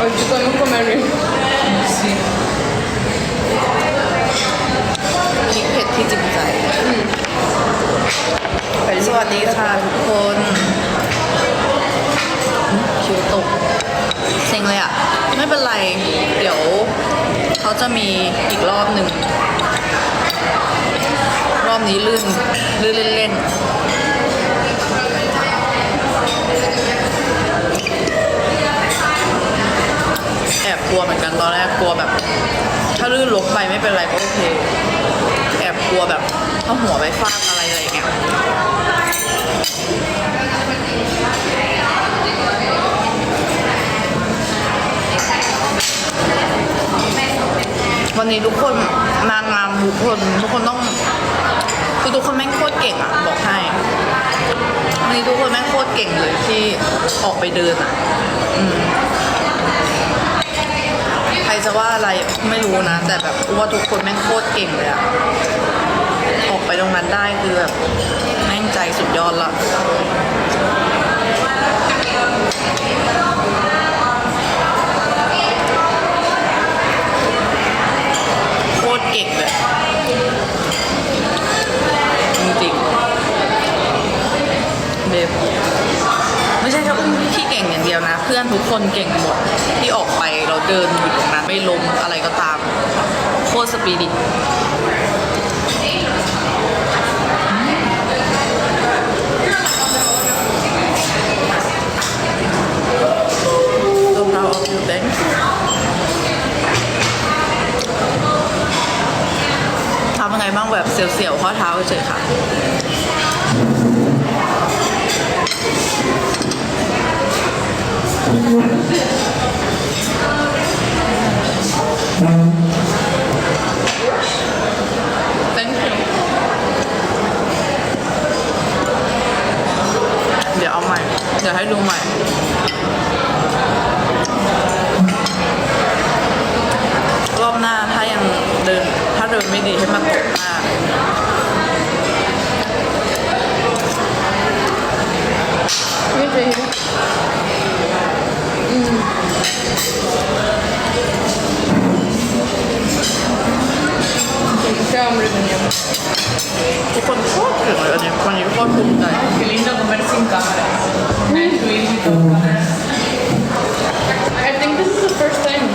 Hoy sí podemos comer bien. พริกเผ็ดที่จริงใจสวัสดีค่ะทุกคนคิวตกเซ็งเลยอะ ไม่เป็นไร เดี๋ยวเขาจะมีอีกรอบหนึ่ง รอบนี้ลื่น ลื่นเล่นๆ แอบกลัวเหมือนกันตอนแรกกลัวแบบ ถ้าลื่นลงไปไม่เป็นไรก็โอเค แอบกลัวแบบถ้าหัวไปฟาดอะไรอะไรเงี้ยวันนี้ทุกคนนางงามทุกคนทุกคนต้องคือทุกคนแม่งโคตรเก่งอะบอกให้วันนี้ทุกคนแม่งโคตรเก่งเลยที่ออกไปเดินอะ อืม จะว่าอะไรไม่รู้นะ แต่แบบว่าทุกคนแม่งโคตรเก่งเลยอะออกไปตรงนั้นได้คือแบบแม่งใจสุดยอดละโคตรเก่งเลยจริงๆเบฟไม่ใช่แค่อุ้มที่ ก่งอย่างเดียวนะ เพื่อนทุกคนเก่งหมดที่ออกไปเราเดินอยู่ตรงนั้นไม่ล้มอะไรก็ตาม โคตรสปีดิตรองเท้าออกอยู่แบงทำยังไงบ้างแบบเสียวๆข้อเท้าเฉยค่ะ Thank you เดี๋ยวเอาใหม่ เดี๋ยวให้ดูใหม่ รอบหน้าถ้ายังเดิน ถ้าเดินไม่ดีให้มากดหน้า Qué hambre teníamos. ทุกคนโคตรเก่งเลยอันนี้วันนี้โคตรภูมิใจ Qué lindo comer sin cámara. Netflix y todo. I think this is the first time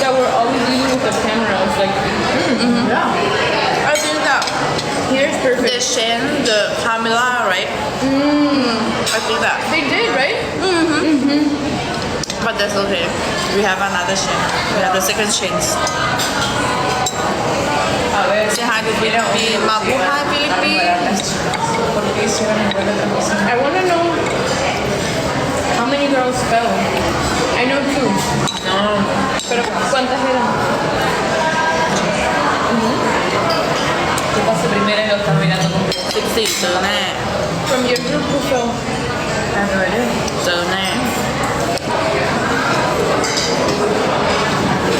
that we're always eating with the camera. It's like, Yeah. Think that they perfect. the Pamela, right I think that They did, right? Mm-hmm. mm-hmm. but that's okay we have another change we have the second change say hi to Philippines mabuhay Philippines ¿Por qué hicieron igual otra cosa? I want to know how many girls fell. I know two, No. pero ¿cuántas eran? Con 14เจอแน่ From your group who fell? เจอแน่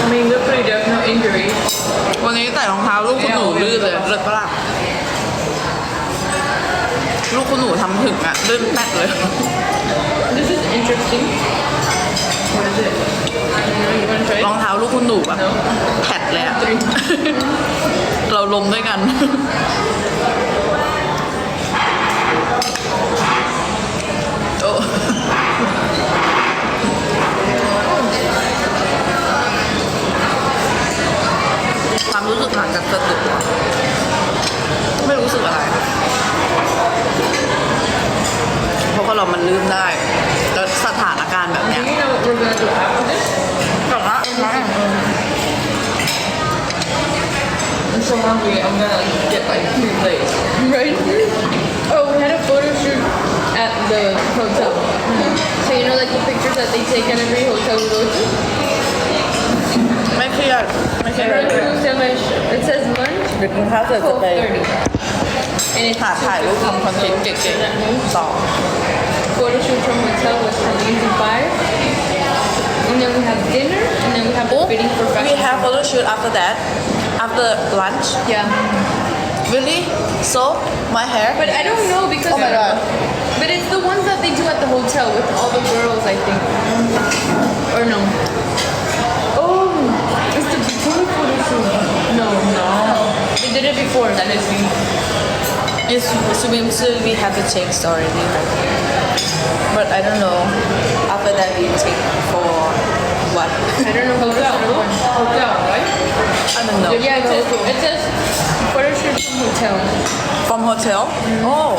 I mean, good for you. There's no injury. วันนี้ใส่รองเท้าลูกคุณหนูลื่นเลยเลิศปะล่ะลูกคุณหนูทำถึงอะลื่นแป๊ดเลย This is interesting. What is it? You want to try ร it? องเท้าลูกคุณหนูอะแผดเลยอะ เราลมด้วยกัน สึกหลังจากสะดุดอะไม่รู้สึกอะไร เพราะว่าเรามันลืมได้แล้วสถานการณ์แบบเนี้ย Do you know what we're gonna do after this? แต่ว่า I'm so hungry. I'm gonna get like two plates. Right? Oh, we had a photo shoot at the hotel. So you know like the pictures that they take in every hotel we go to? ไม่เครียดไม่เครียด It says lunch เดี๋ยวกินข้าวเสร็จจะไป 12.30. And it's หาถ่ายรูปทำคอนเทนต์เก๋ๆต่อ photo shoot from hotel with Easy Five. And then we have dinner, and then we have the fitting we professional. have photo shoot after that after lunch Yeah. really so my hair But I don't know because Oh my God. But it's the ones that they do at the hotel with all the girls, I think. Or no? Did it before. That is me. It's swimsuit we have the checks already but I don't know after that we take for what I don't know. Hotel, no? Hotel, right? I don't know Yeah, it says, it says photo shoot from hotel. from hotel mm-hmm. oh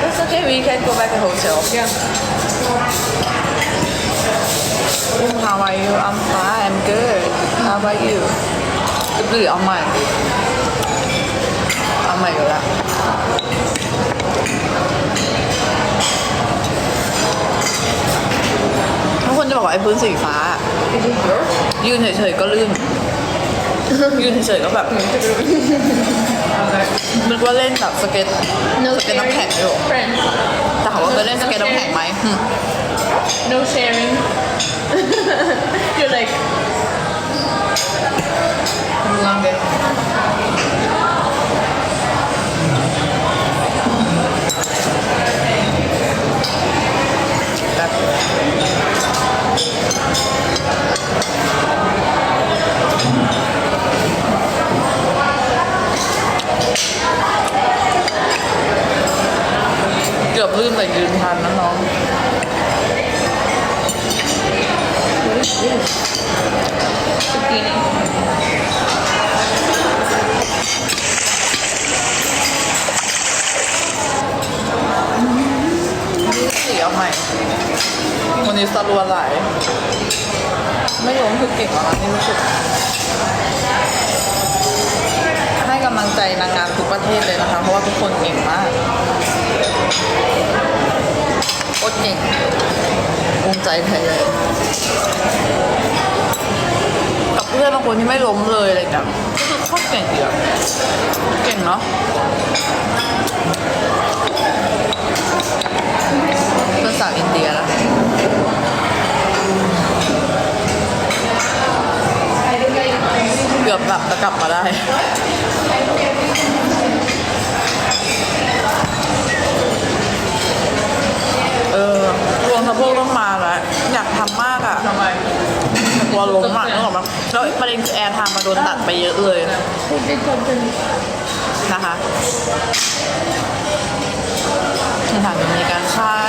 that's okay we can go back to hotel Yeah. How are you I'm fine I'm good How about you หรือเอาใหม่ เอาใหม่ก็แล้วทุกคนจะบอกว่าไอ้พื้นสีฟ้า Is it yours? ยืนเฉยๆก็ลื่น ยืนเฉยๆก็แบบนึกว่าเล่นแบบสเก็ต No สเก็ตน้ำแข็งอยู่ Friends. แต่ถามว่าเคยเล่นสเก็ตน้ำแข็งไหมหึ No sharing. You're like, ลอ เก่งภูมิใจไทยเลยกับเพื่อนบางคนที่ไม่ล้มเลยอะไรอย่างเงี้ยก็คือโคตรเก่งเยอะเก่งเนาะเพื่อนสาวอินเดียแล้วเกือบแบบจะกลับมาได้ เออรวม สะโพกต้องมาแล้วอยากทำมากอะทำไมกลัวล้มอะนึกออกไหมแล้วประเด็นคือแอร์ไทม์มาโดนตัดไปเยอะเลย Who did something? นะคะสถานมีการใช่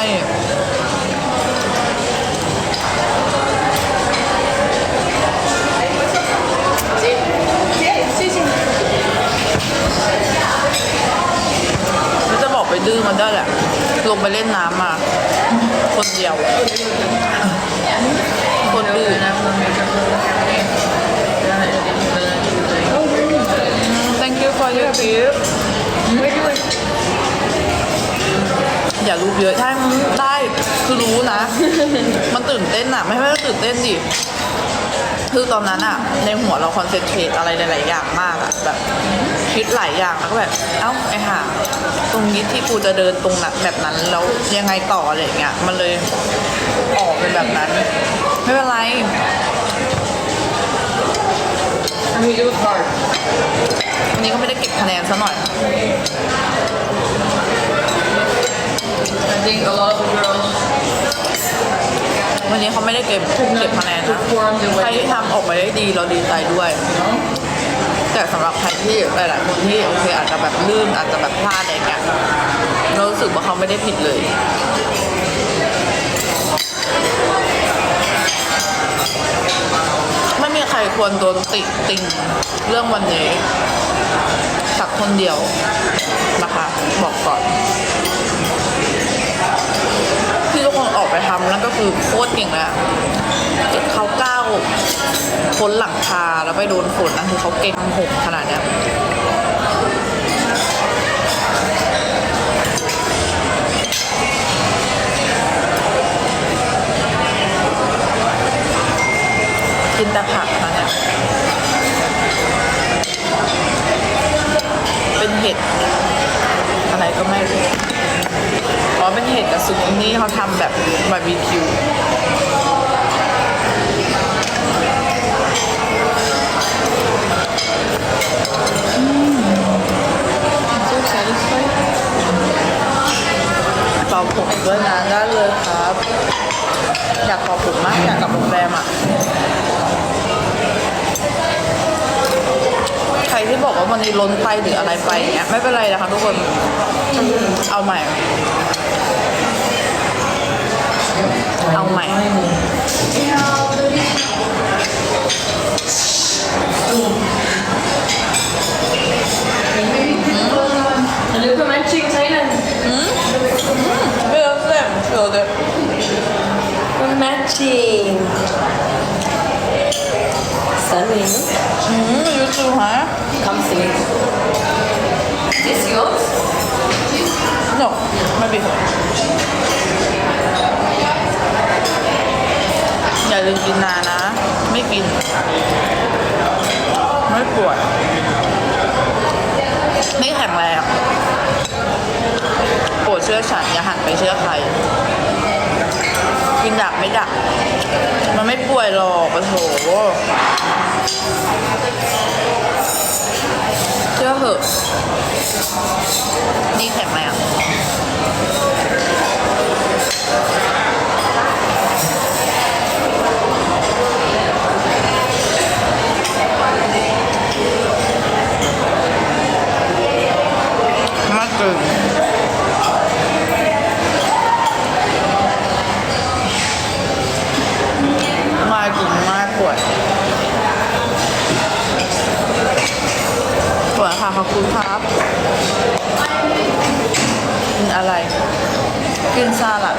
Yeah, see, see. ไม่จะบอกไปดื้อมันได้แหละ ลงไปเล่นน้ำมา คนเดียว คนดื้อ นะ thank you for your gift Where do I? อย่ารู้เยอะใช่ได้คือรู้นะ มันตื่นเต้นอะไม่ใช่ว่าตื่นเต้นดิคือตอนนั้นอะในหัวเราคอนเซนเทรตอะไรหลาย ๆ อย่างมากอะแบบคิดหลายอย่างแล้วก็แบบ เอ้าไอ้ห่าตรงนี้ที่กูจะเดินตรงนั้นแบบนั้นแล้วยังไงต่ออะไรอย่างเงี้ยมันเลยออกเป็นแบบนั้น ไม่เป็นไร I mean it was hard วันนี้ก็ไม่ได้เก็บคะแนนซะหน่อย I think a lot of the girls วันนี้เขาไม่ได้เก็บเก็บคะแนนนะ performed the ใคร way ที่ทำออกไปได้ดีเราดีใจด้วย you know แต่สำหรับใครที่หลาย ๆ คนที่โอเคอาจจะแบบลื่นอาจจะแบบพลาดอะไรอย่างเงี้ยเรารู้สึกว่าเขาไม่ได้ผิดเลยไม่มีใครควรโดนติติงเรื่องวันนี้สักคนเดียวนะคะ บอกก่อน ที่ทุกคนออกไปทำ นั่นก็คือโคตรเก่งแล้วเขาก้าวพ้นหลังคาแล้วไปโดนฝนนั่นคือเขาเก่งหกขนาดเนี้ยกินแต่ผัก เป็นเห็ดกับซุกนี่เขาทำแบบบาร์บีคิว So satisfied. ต่อาผมด้วยนะได้เลยครับ อยากเป่าผมมากอยากกลับโรงแรมอะ ใคร ที่บอกว่าวันนี้ล้นไปหรืออะไรไปอย่างเงี้ยไม่เป็นไรนะคะทุกคนเอาใหม่ เอาใหม่ Look at matching Thailand. ไม่เอาเส้นเดี๋ยวเดี๋ยว Matching. Stunning. อืมยูทูฮะ Come see. This yours? no ไม่เป็นอย่าลืมกินนานะ ไม่กิน ไม่ปวด ไม่แข็งแรงโปรดเชื่อฉัน อย่าหันไปเชื่อใคร กินดักไม่ดัก มันไม่ป่วยหรอกปะโถเชื่อเหอะ นี่แข็งแรงมากเกิน อบคุณครับ กินอะไร กินสลัด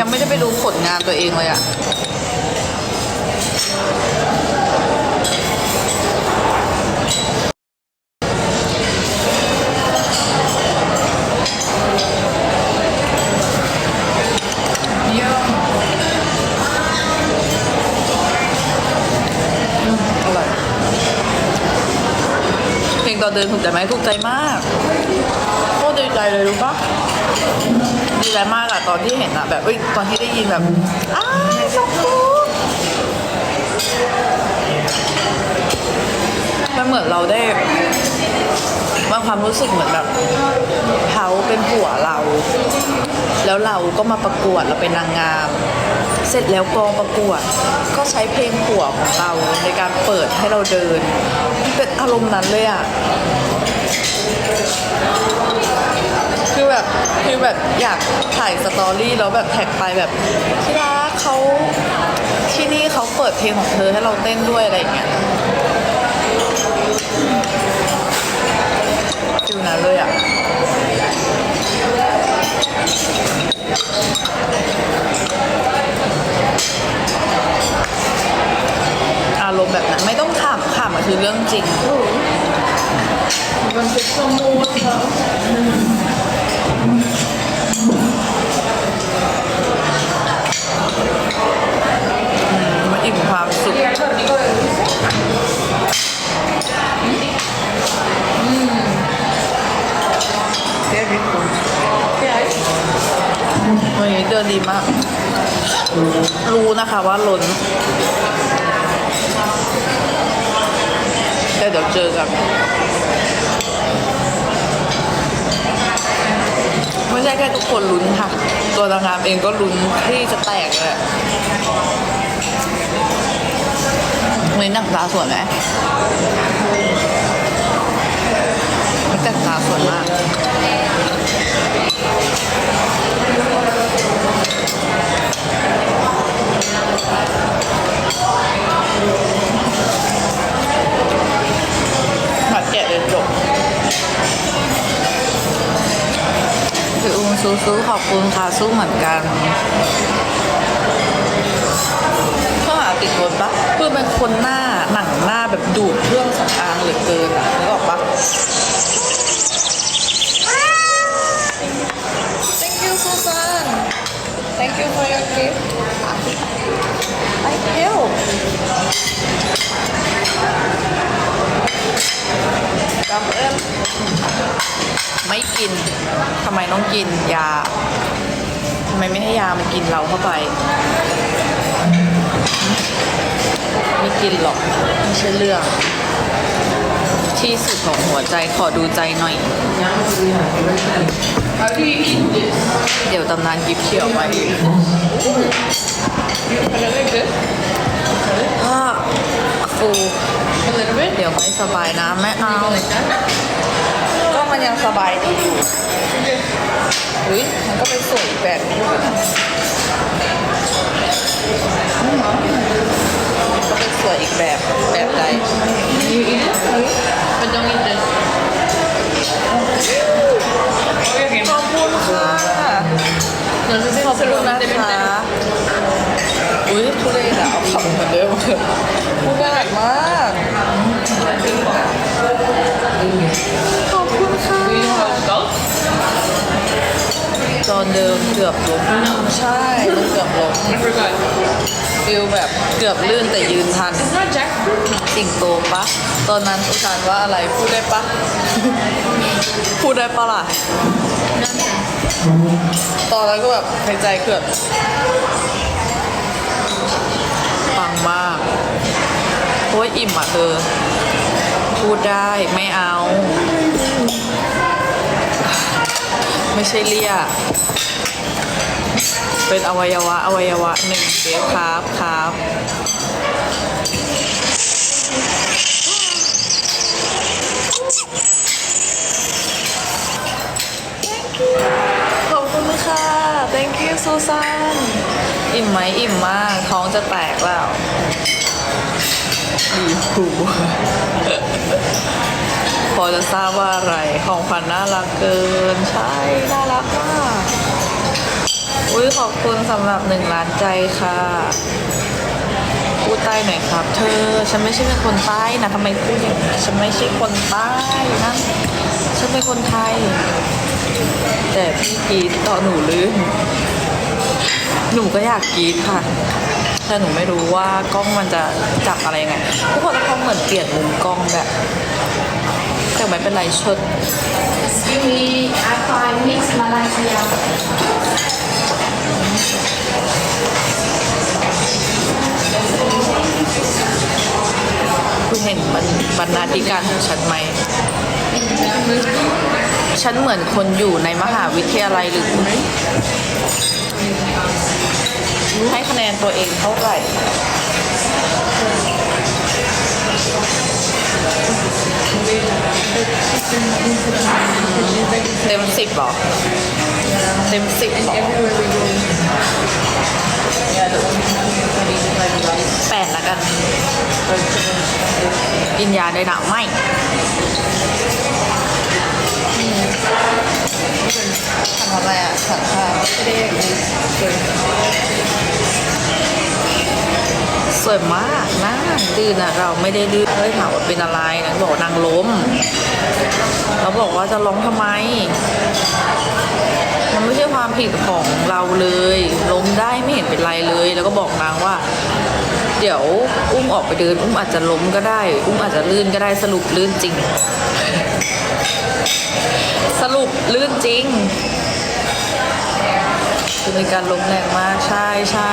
ยังไม่ได้ไปดูผลงานตัวเองเลยอะ เพลงตอนเดินถูกใจไหมถูกใจมากโคตรดีใจเลยรู้ปะดีใจมากอะตอนที่เห็นอะแบบเอ้ยตอนที่ได้ยินแบบอ้าวชอบคูมันเหมือนเราได้มันความรู้สึกเหมือนแบบเขาเป็นผัวเรา แล้วเราก็มาประกวดเราเป็นนางงาม เสร็จแล้วกองประกวด ก็ใช้เพลงผัวของเราในการเปิดให้เราเดิน เป็นอารมณ์นั้นเลยอะคือแบบคือแบบอยากถ่ายสตอรี่แล้วแบบแท็กไปแบบที่รักเขาที่นี่เขาเปิดเพลงของเธอให้เราเต้นด้วยอะไรอย่างเงี้ยฟิลนั้นเลยอะารมณ์แบบนั้น ไม่ต้องขำขำมันคือเรื่องจริง มันอิ่มความสุข Yeah, I got you got it. เรียกพี่คุณ Yeah. วันนี้เดินดีมาก รู้นะคะว่าล้น แต่ เดี๋ยวเจอกันไม่ใช่แค่ทุกคนลุ้นค่ะ ตัวนางงามเองก็ลุ้นที่จะแตกเลยวันนี้หนังตาสวยไหมแต่ตาสวยมาก กะเลยจบคืออุ้มสู้ๆขอบคุณค่ะสู้เหมือนกันข้อหาติดรถปะคือเป็นคนหน้าหนังหน้าแบบดูดเครื่องสำอางเหลือเกินอะนึกออกปะ Thank you Susan Thank you for your gift Thank you กับเอิ้มไม่ทำไมต้องกินยาทำไมไม่ให้ยามันกินเราเข้าไป ไม่กินหรอกไม่ใช่เรื่อง ที่สุดของหัวใจขอดูใจหน่อย เดี๋ยวตำนานกิบเขียวไว้ You put it like this? ถ้าฟู A little bit? เดี๋ยวไม่สบายนะไม่เอา Like that? ก็มันยังสบายดีอยู่อุ้ยมันก็เป็นสวยอีกแบบนึงอยู่นะมัน กือบล้มใช่มันเกือบล้ม I forgot. ฟิลแบบเกือบลื่นแต่ยืนทัน It's not Jack. สิงโตปะ ตอนนั้นอุทานว่าอะไรพูดได้ปะ พูดได้ปะล่ะ ตอนนั้นก็แบบในใจเกือบปังมากโอ้ยอิ่มอะเธอ พูดได้ไม่เอา ไม่ใช่เลี่ย เป็นอวัยวะ อวัยวะหนึ่งเสียครับครับขอบคุณค่ะ thank you ซูซานอิ่มไหมอิ่มมาก ท้องจะแตกแล้วอีหูพอจะทราบว่าอะไร ของขวัญน่ารักเกิน ใช่ น่ารักมาก อุ้ยขอบคุณสำหรับหนึ่งล้านใจค่ะพูดใต้หน่อยครับ เธอ ฉันไม่ใช่เป็นคนใต้นะทำไมพูดอย่างนี้ฉันไม่ใช่คนใต้นะฉันเป็นคนไทย แต่พี่กรีดต่อหนูลื่นหนูก็อยากกรีดค่ะแต่หนูไม่รู้ว่ากล้องมันจะจับอะไรยังไงทุกคนเขาเหมือนเปลี่ยนมุมกล้องแบบแต่ไม่เป็นไรชด Excuse me, I find mix Malaysia. คุณเห็นมันบรรณาธิการของฉันไหม ฉันเหมือนคนอยู่ในมหาวิทยาลัยหรือไม่ให้คะแนนตัวเองเท่าไหร่ เต็มสิบหรอ เต็มสิบหรอแปดละกันกินยาได้หนาไม่ทำอะไรอะสั่งข้าว สวยมากนะดื้อนะเราไม่ได้ดื้อเลยถามว่าเป็นอะไรนางบอกนางล้มเราบอกว่าจะร้องทำไม มันไม่ใช่ความผิดของเราเลย ล้มได้ไม่เห็นเป็นไรเลย แล้วก็บอกนางว่า เดี๋ยวอุ้มออกไปเดิน อุ้มอาจจะล้มก็ได้ อุ้มอาจจะลื่นก็ได้สรุปลื่นจริง สรุปลื่นจริง คือมีการล้มแรงมากใช่ใช่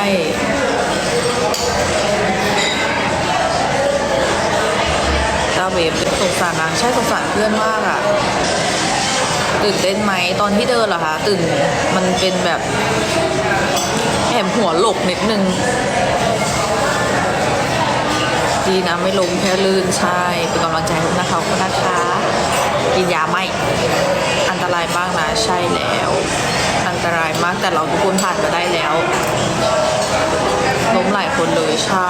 ตาเวฟสงสารนางใช่สงสารเพื่อนมากอะตื่นเต้นไหมตอนที่เดินเหรอคะตื่นมันเป็นแบบแอบหัวหลกนิดนึงดีนะไม่ล้มแค่ลื่นใช่เป็นกำลังใจให้นะคะขอบคุณนะคะ กินยาไหมอันตรายมากนะใช่แล้ว อันตรายมากแต่เราทุกคนผ่านมาได้แล้วล้มหลายคนเลยใช่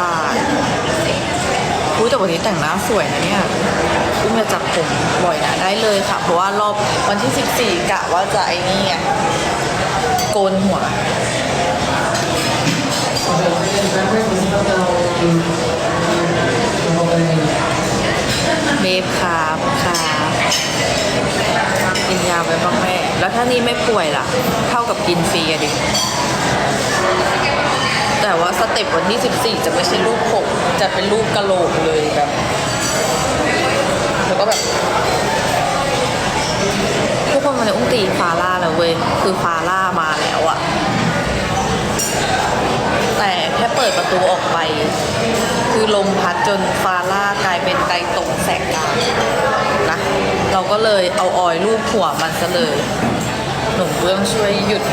อุ้ยแต่วันนี้แต่งหน้าสวยนะเนี่ยอุ้มจะจับผมบ่อยนะได้เลยค่ะ เพราะว่ารอบวันที่ 14กะว่าจะไอ้นี่ไงโกนหัว เบฟครับครับกินยาไปบ้างแม่ แล้วถ้านี่ไม่ป่วยล่ะ เท่ากับกินฟรีอะดิ แต่ว่าสเต็ปวันที่ 14 จะไม่ใช่รูปผม จะเป็นรูปกะโหลกเลยแบบแล้วก็แบบ ทุกคนวันนี้อุ้งตีฟาร่าแล้วเว้ย คือฟาร่ามาแล้วอะ แต่แค่เปิดประตูออกไป คือลมพัดจนฟาร่ากลายเป็นไตตรงแสกกลางนะเราก็เลยเอาออยลูบหัวมันซะเลยหนุ่มเบื้องช่วยหยุด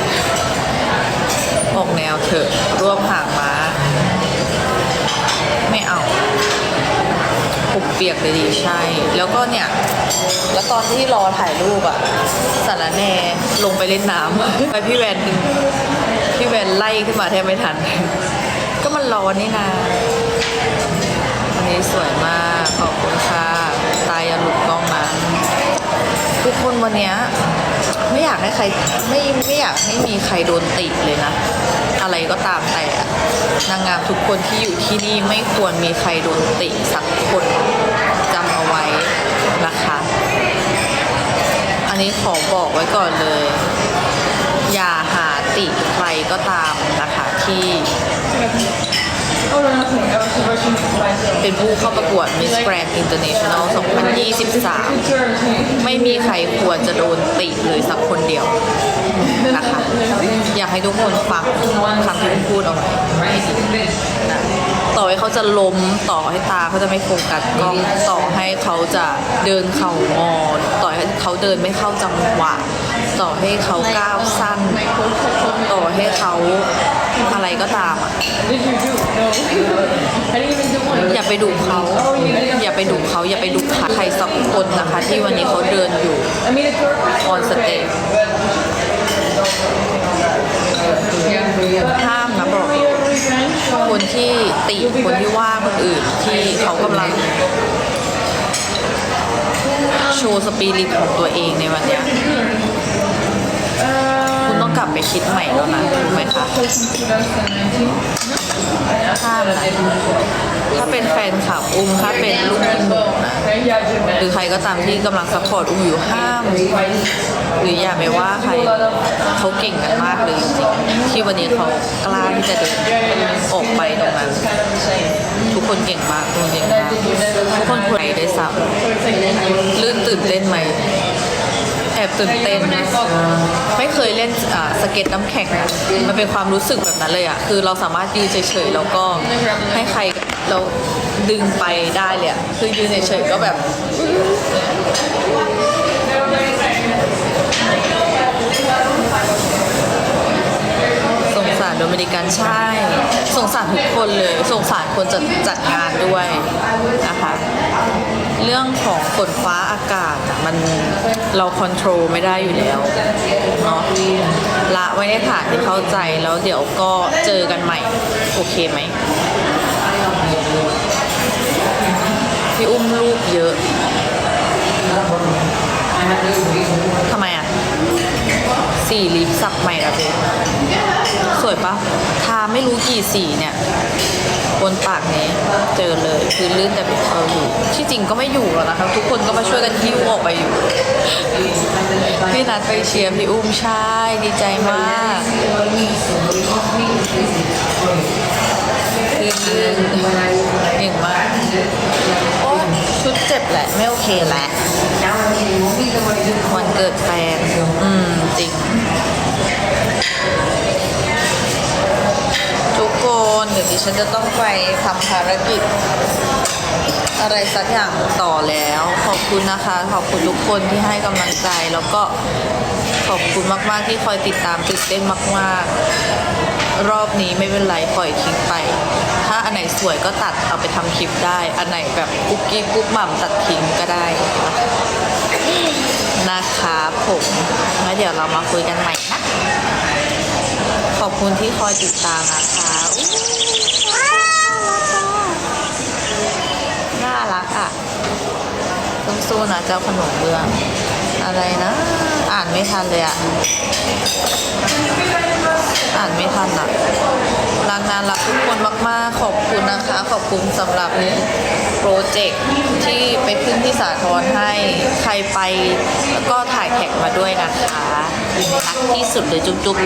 ออกแนวเถอะรวบหางมา ปียกเลยดีใช่ แล้วก็เนี่ย แล้วตอนที่รอถ่ายรูปอะสารแหนลงไปเล่นน้ำ ไปพี่แวนพี่แวนไล่ขึ้นมาแทบไม่ทัน ก็มันร้อนนี่นาวันนี้สวยมาก ขอบคุณค่ะ ตายอย่าหลุดกล้องนะทุกคนวันนี้ไม่อยากให้ใครไม่ไม่อยากให้มีใครโดนติเลยนะ อะไรก็ตามแต่อะ นางงามทุกคนที่อยู่ที่นี่ไม่ควรมีใครโดนติสักคนจำเอาไว้นะคะ อันนี้ขอบอกไว้ก่อนเลย อย่าหาติใครก็ตามนะคะที่ เป็นผู้เข้าประกวด Miss Grand International 2023 ไม่มีใครควรจะโดนติเลยสักคนเดียวนะคะ อยากให้ทุกคนฟังคำที่พูดเอาไว้นะ ต่อให้เขาจะล้มต่อให้ตาเขาจะไม่โฟกัสกล้องต่อให้เขาจะเดินเข่างอต่อให้เขาเดินไม่เข้าจังหวะต่อให้เขาก้าวสั้นต่อให้เขาอะไรก็ตามอะอย่าไปดุเขาอย่าไปดุเขาอย่าไปดุใครสักคนนะคะ ที่วันนี้เขาเดินอยู่ I mean, it's your on stage ห้ามนะบอก คนที่ ติคนที่ว่าคนอื่นที่เขากำลังโชว์สปิริตของตัวเองในวันเนี้ย ลับไปคิดใหม่แล้วนะถูกไหมคะห้ามนะถ้าเป็นแฟนคลับอุ้มถ้าเป็นลูกทีมหนูนะหรือใครก็ตามที่กำลังซัพพอร์ตอุ้มอยู่ห้ามหรืออย่าไปว่าใครเขาเก่งกันมากเลยจริงๆที่วันนี้เขากล้าที่จะเดินออกไปตรงนั้น ทุกคนเก่งมากทุกคนเก่งมากทุกคนควรได้วยซ้ำลื่นตื่นเต้นไหม อบตื่นเต้นไม่เคยเล่นอ่าสเก็ตน้ำแข็งอะมันเป็นความรู้สึกแบบนั้นเลยอะคือเราสามารถยืนเฉยๆแล้วก็ให้ใครเราดึงไปได้เลยอะคือยืนเฉยๆก็แบบสงสารโดมินิกันใช่ สงสารทุกคนเลย สงสารคนจัดจัดงานด้วยนะคะ เรื่องของฝนฟ้าอากาศอะมันเราคอนโทรลไม่ได้อยู่แล้วเนาะละไว้ในฐานที่เข้าใจแล้วเดี๋ยวก็เจอกันใหม่ โอเคไหมพี่อุ้มลูกเยอะทำไมอะ สีลิปสักใหม่ละเบสวยปะทาไม่รู้กี่สีเนี่ย บนปากนี้เจอเลยคือลื่นแต่เอออยู่ ที่จริงก็ไม่อยู่หรอกนะคะทุกคนก็มาช่วยกันหิ้วออกไปอยู่พี่นัดไปเชียร์พี่อุ้มใช่ดีใจมากคือลื่นเก่งมาก บแหละ ไม่โอเคแหละวันเกิดแฟน อืม จริง ทุกคนเดี๋ยวดิฉันจะต้องไปทำภารกิจ อะไรสักอย่างต่อแล้ว ขอบคุณนะคะ ขอบคุณทุกคนที่ให้กำลังใจแล้วก็ ขอบคุณมากๆที่คอยติดตามตื่นเต้นมากๆ รอบนี้ไม่เป็นไรปล่อยทิ้งไป ถ้าอันไหนสวยก็ตัดเอาไปทำคลิปได้ อันไหนแบบกุ๊กกิ๊กกุ๊กหม่ำตัดทิ้งก็ได้นะคะผมงั้นเดี๋ยวเรามาคุยกันใหม่นะ ขอบคุณที่คอยติดตามนะคะน่ารักอะสู้นะเจ้าขนมเบื้อง อะไรนะ อ่านไม่ทันเลยอะอ่านไม่ทันอะรักงานรักทุกคนมาก ๆ ขอบคุณนะคะ ขอบคุณสำหรับโปรเจกต์ที่ไปขึ้นที่สาทรให้ใครไปแล้วก็ถ่ายแท็กมาด้วยนะคะรักที่สุดเลยจุ๊บๆ